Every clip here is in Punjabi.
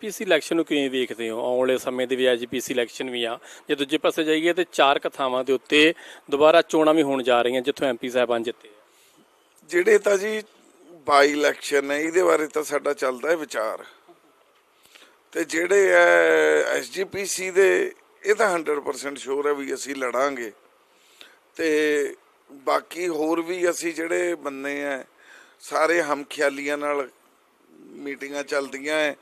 ਪੀਸੀ ਇਲੈਕਸ਼ਨ ਨੂੰ ਕਿਵੇਂ ਵੇਖਦੇ ਹੋ? ਆਉਣ ਵਾਲੇ ਸਮੇਂ ਦੇ ਵਿੱਚ ਪੀਸੀ ਇਲੈਕਸ਼ਨ ਵੀ ਆ। ਜੇ ਦੂਜੇ ਪਾਸੇ ਜਾਈਏ ਤੇ ਚਾਰ ਕਥਾਵਾਂ ਦੇ ਉੱਤੇ ਦੁਬਾਰਾ ਚੋਣਾਂ ਵੀ ਹੋਣ ਜਾ ਰਹੀਆਂ ਜਿੱਥੋਂ ਐਮਪੀ ਸਾਹਿਬਾਨ ਜਿੱਤੇ ਜਿਹੜੇ ਤਾਂ ਜੀ ਬਾਈ ਇਲੈਕਸ਼ਨ ਹੈ ਇਹਦੇ ਬਾਰੇ ਤਾਂ ਸਾਡਾ ਚੱਲਦਾ ਹੈ ਵਿਚਾਰ। ਤੇ ਜਿਹੜੇ ਐ ਐਸਜੀਪੀਸੀ ਦੇ, ਇਹ ਤਾਂ 100% ਸ਼ੋਰ ਹੈ ਵੀ ਅਸੀਂ ਲੜਾਂਗੇ। ਤੇ ਬਾਕੀ ਹੋਰ ਵੀ ਅਸੀਂ ਜਿਹੜੇ ਬੰਦੇ ਆ ਸਾਰੇ ਹਮਖਿਆਲੀਆਂ ਨਾਲ ਮੀਟਿੰਗਾਂ ਚੱਲਦੀਆਂ ਐ।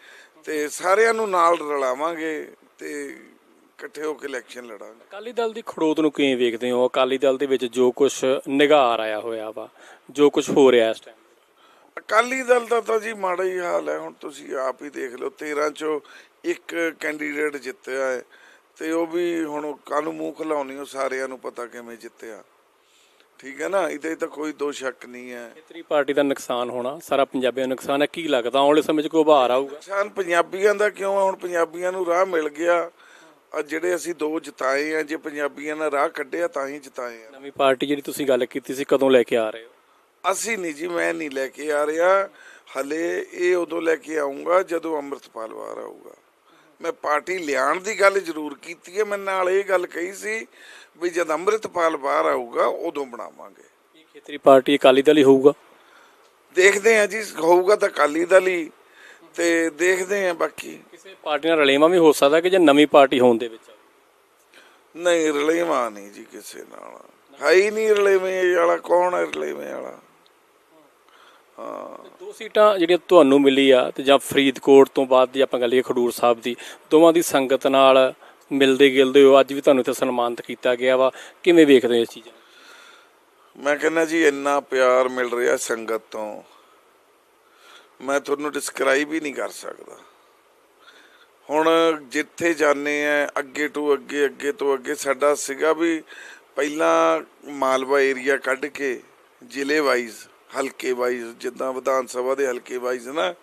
ਤੇ ਸਾਰਿਆਂ ਨੂੰ ਨਾਲ ਰਲਾਵਾਂਗੇ ਤੇ ਇਕੱਠੇ ਹੋ ਕੇ ਇਲੈਕਸ਼ਨ ਲੜਾਂਗੇ। ਅਕਾਲੀ ਦਲ ਦੀ ਖੜੋਤ ਨੂੰ ਕਿਵੇਂ ਵੇਖਦੇ ਹੋ? ਅਕਾਲੀ ਦਲ ਦੇ ਵਿੱਚ ਜੋ ਕੁਝ ਨਿਗਾਰ ਆਇਆ ਹੋਇਆ ਵਾ ਜੋ ਕੁਝ ਹੋ ਰਿਹਾ ਇਸ ਟਾਈਮ ਅਕਾਲੀ ਦਲ ਦਾ ਤਾਂ ਜੀ ਮਾੜਾ ਹੀ ਹਾਲ ਹੈ ਹੁਣ ਤੁਸੀਂ ਆਪ ਹੀ ਦੇਖ ਲਓ 13 ਚੋਂ ਇੱਕ ਕੈਂਡੀਡੇਟ ਜਿੱਤਿਆ ਹੈ ਤੇ ਉਹ ਵੀ ਹੁਣ ਕਾਨੂੰ ਮੂੰਹ ਖਲਾਉਣੀ ਉਹ ਸਾਰਿਆਂ ਨੂੰ ਪਤਾ ਕਿਵੇਂ ਜਿੱਤਿਆ। ਠੀਕ ਹੈ ਨਾ? ਇਹਦੇ ਤਾਂ ਕੋਈ ਦੋ ਸ਼ੱਕ ਨਹੀਂ ਹੈ। ਖੇਤਰੀ ਪਾਰਟੀ ਦਾ ਨੁਕਸਾਨ ਹੋਣਾ ਸਾਰਾ ਪੰਜਾਬੀਆਂ ਨੂੰ ਨੁਕਸਾਨ ਹੈ। ਕੀ ਲੱਗਦਾ? ਆਉਣ ਵਾਲੇ ਸਮੇਂ 'ਚ ਕੋਈ ਉਭਾਰ ਆਊਗਾ? ਨੁਕਸਾਨ ਪੰਜਾਬੀਆਂ ਦਾ ਕਿਉਂ ਹੈ ਹੁਣ ਪੰਜਾਬੀਆਂ ਨੂੰ ਰਾਹ ਮਿਲ ਗਿਆ। ਆ ਜਿਹੜੇ ਅਸੀਂ ਦੋ ਜਿਤਾਏ ਆ ਜੇ ਪੰਜਾਬੀਆਂ ਨੇ ਰਾਹ ਕੱਢਿਆ ਤਾਂ ਹੀ ਜਿਤਾਏ ਆ। ਨਵੀਂ ਪਾਰਟੀ ਜਿਹੜੀ ਤੁਸੀਂ ਗੱਲ ਕੀਤੀ ਸੀ ਕਦੋਂ ਲੈ ਕੇ ਆ ਰਹੇ ਹੋ? ਅਸੀਂ ਨਹੀਂ ਜੀ ਮੈਂ ਨਹੀਂ ਲੈ ਕੇ ਆ ਰਿਹਾ। ਹਲੇ ਇਹ ਉਦੋਂ ਲੈ ਕੇ ਆਉਂਗਾ ਜਦੋਂ ਅੰਮ੍ਰਿਤਪਾਲ ਬਾਹਰ ਆਊਗਾ। ਮੈਂ ਪਾਰਟੀ ਲਿਆਉਣ ਦੀ ਗੱਲ ਜ਼ਰੂਰ ਕੀਤੀ ਹੈ। ਮੈਂ ਨਾਲ ਇਹ ਗੱਲ ਕਹੀ ਸੀ ਵੀ ਜਦ ਅੰਮ੍ਰਿਤਪਾਲ ਬਾਹਰ ਆਊਗਾ ਉਦੋਂ ਬਣਾਵਾਂਗੇ। ਇਹ ਖੇਤਰੀ ਪਾਰਟੀ ਅਕਾਲੀ ਦਲ ਹੀ ਹੋਊਗਾ? ਦੇਖਦੇ ਹਾਂ ਜੀ ਹੋਊਗਾ ਤਾਂ ਅਕਾਲੀ ਦਲ ਹੀ ਤੇ ਦੇਖਦੇ ਹਾਂ ਬਾਕੀ। ਕਿਸੇ ਪਾਰਟੀ ਨਾਲ ਰਲੇਵਾਂ ਵੀ ਹੋ ਸਕਦਾ ਕਿ ਜੇ ਨਵੀਂ ਪਾਰਟੀ ਹੋਣ ਦੇ ਵਿੱਚ ਨਹੀਂ ਰਲੇਵਾਂ ਨਹੀਂ ਜੀ ਕਿਸੇ ਨਾਲ। ਹੈ ਹੀ ਨਹੀਂ ਰਲੇਵੇਂ ਵਾਲਾ ਕੌਣ ਹੈ ਰਲੇਵੇਂ ਵਾਲਾ? ਦੋ ਸੀਟਾਂ ਜਿਹੜੀਆਂ ਤੁਹਾਨੂੰ ਮਿਲੀ ਆ ਤੇ ਜਾਂ ਫਰੀਦਕੋਟ ਤੋਂ ਬਾਅਦ ਦੀ ਆਪਾਂ ਗੱਲ ਕਰੀਏ ਖਡੂਰ ਸਾਹਿਬ ਦੀ, ਦੋਵਾਂ ਦੀ ਸੰਗਤ ਨਾਲ ਮਿਲਦੇ ਗਿਲਦੇ ਹੋ ਅੱਜ ਵੀ ਤੁਹਾਨੂੰ ਇੱਥੇ ਸਨਮਾਨਿਤ ਕੀਤਾ ਗਿਆ ਵਾ। ਕਿਵੇਂ ਵੇਖਦੇ ਹੋ ਇਸ ਚੀਜ਼ਾਂ ਮੈਂ ਕਹਿੰਦਾ ਜੀ, ਇੰਨਾ ਪਿਆਰ ਮਿਲ ਰਿਹਾ ਸੰਗਤ ਤੋਂ। ਮੈਂ ਤੁਹਾਨੂੰ ਡਿਸਕ੍ਰਾਈਬ ਹੀ ਨਹੀਂ ਕਰ ਸਕਦਾ। ਹੁਣ ਜਿੱਥੇ ਜਾਂਦੇ ਆ, ਅੱਗੇ ਤੋਂ ਅੱਗੇ ਅੱਗੇ ਤੋਂ ਅੱਗੇ ਸਾਡਾ ਸੀਗਾ ਵੀ ਪਹਿਲਾਂ ਮਾਲਵਾ ਏਰੀਆ ਕੱਢ ਕੇ ਜ਼ਿਲ੍ਹੇ ਵਾਈਜ਼ ਹਲਕੇ ਵਾਈਜ਼, ਜਿੱਦਾਂ ਵਿਧਾਨ ਸਭਾ ਦੇ ਹਲਕੇ ਵਾਈਜ਼ ਨਾ,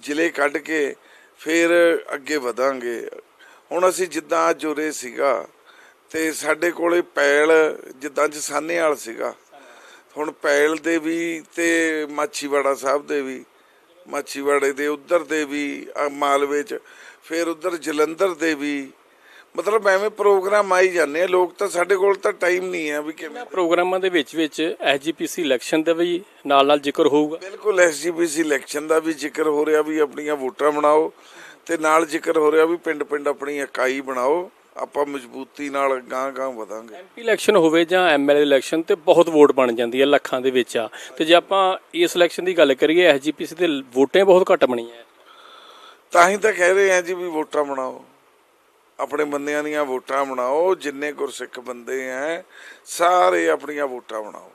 ਜ਼ਿਲ੍ਹੇ ਕੱਢ ਕੇ ਫਿਰ ਅੱਗੇ ਵਧਾਂਗੇ। ਹੁਣ ਅਸੀਂ ਜਿੱਦਾਂ ਅੱਜ ਉਰੇ ਸੀਗਾ ਤੇ ਸਾਡੇ ਕੋਲੇ ਪੈਲ ਜਿੱਦਾਂ ਜਸਾਨੇ ਵਾਲ ਸੀਗਾ। ਹੁਣ ਪੈਲ ਦੇ ਵੀ ਤੇ ਮਾਛੀਵਾੜਾ ਸਾਹਿਬ ਦੇ ਵੀ, ਮਾਛੀਵਾੜੇ ਦੇ ਉਧਰ ਦੇ ਵੀ ਮਾਲਵੇ ਚ, ਫਿਰ ਉਧਰ ਜਲੰਧਰ ਦੇ ਵੀ ਮਤਲਬ ਐਵੇਂ ਪ੍ਰੋਗਰਾਮ ਆਈ ਜਾਂਦੇ ਆ ਲੋਕ ਤਾਂ ਸਾਡੇ ਕੋਲ ਤਾਂ ਟਾਈਮ ਨਹੀਂ ਹੈ ਵੀ ਕਿਵੇਂ। ਪ੍ਰੋਗਰਾਮਾਂ ਦੇ ਵਿੱਚ ਵਿੱਚ ਐਸਜੀਪੀਸੀ ਇਲੈਕਸ਼ਨ ਦਾ ਵੀ ਨਾਲ ਨਾਲ ਜ਼ਿਕਰ ਹੋਊਗਾ। ਬਿਲਕੁਲ ਐਸਜੀਪੀਸੀ ਇਲੈਕਸ਼ਨ ਦਾ ਵੀ ਜ਼ਿਕਰ ਹੋ ਰਿਹਾ ਵੀ ਆਪਣੀਆਂ ਵੋਟਾਂ ਬਣਾਓ ਤੇ ਨਾਲ ਜ਼ਿਕਰ ਹੋ ਰਿਹਾ ਵੀ ਪਿੰਡ ਪਿੰਡ ਆਪਣੀ ਇਕਾਈ ਬਣਾਓ ਆਪਾਂ ਮਜ਼ਬੂਤੀ ਨਾਲ ਗਾਂ ਗਾਂ ਵਧਾਂਗੇ ਐਮਪੀ ਇਲੈਕਸ਼ਨ ਹੋਵੇ ਜਾਂ ਐਮਐਲਏ ਇਲੈਕਸ਼ਨ ਤੇ ਬਹੁਤ ਵੋਟ ਬਣ ਜਾਂਦੀ ਹੈ ਲੱਖਾਂ ਦੇ ਵਿੱਚ ਆ। ਤੇ ਜੇ ਆਪਾਂ ਇਸ ਇਲੈਕਸ਼ਨ ਦੀ ਗੱਲ ਕਰੀਏ ਐਸਜੀਪੀਸੀ ਦੇ ਵੋਟਾਂ ਬਹੁਤ ਘੱਟ ਬਣੀਆਂ। ਤਾਂ ਹੀ ਤਾਂ ਕਹਿ ਰਹੇ ਆ ਜੀ ਵੀ ਵੋਟਾਂ ਬਣਾਓ। ਆਪਣੇ ਬੰਦਿਆਂ ਦੀਆਂ ਵੋਟਾਂ ਬਣਾਓ ਜਿੰਨੇ ਗੁਰਸਿੱਖ ਬੰਦੇ ਆ ਸਾਰੇ ਆਪਣੀਆਂ ਵੋਟਾਂ ਬਣਾਓ।